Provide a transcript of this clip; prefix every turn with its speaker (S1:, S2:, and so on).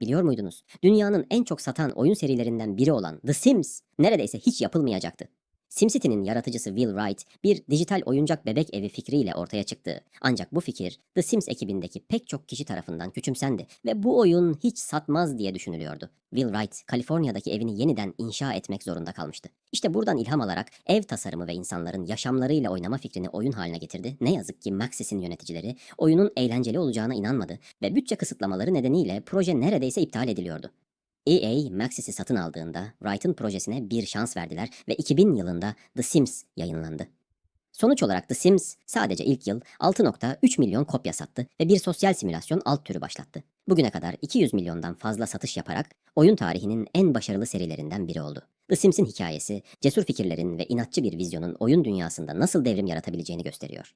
S1: Biliyor muydunuz? Dünyanın en çok satan oyun serilerinden biri olan The Sims neredeyse hiç yapılmayacaktı. SimCity'nin yaratıcısı Will Wright bir dijital oyuncak bebek evi fikriyle ortaya çıktı. Ancak bu fikir The Sims ekibindeki pek çok kişi tarafından küçümsendi ve bu oyun hiç satmaz diye düşünülüyordu. Will Wright, Kaliforniya'daki evini yeniden inşa etmek zorunda kalmıştı. İşte buradan ilham alarak ev tasarımı ve insanların yaşamlarıyla oynama fikrini oyun haline getirdi. Ne yazık ki Maxis'in yöneticileri oyunun eğlenceli olacağına inanmadı ve bütçe kısıtlamaları nedeniyle proje neredeyse iptal ediliyordu. EA Maxis'i satın aldığında Wright'ın projesine bir şans verdiler ve 2000 yılında The Sims yayınlandı. Sonuç olarak The Sims sadece ilk yıl 6.3 milyon kopya sattı ve bir sosyal simülasyon alt türü başlattı. Bugüne kadar 200 milyondan fazla satış yaparak oyun tarihinin en başarılı serilerinden biri oldu. The Sims'in hikayesi, cesur fikirlerin ve inatçı bir vizyonun oyun dünyasında nasıl devrim yaratabileceğini gösteriyor.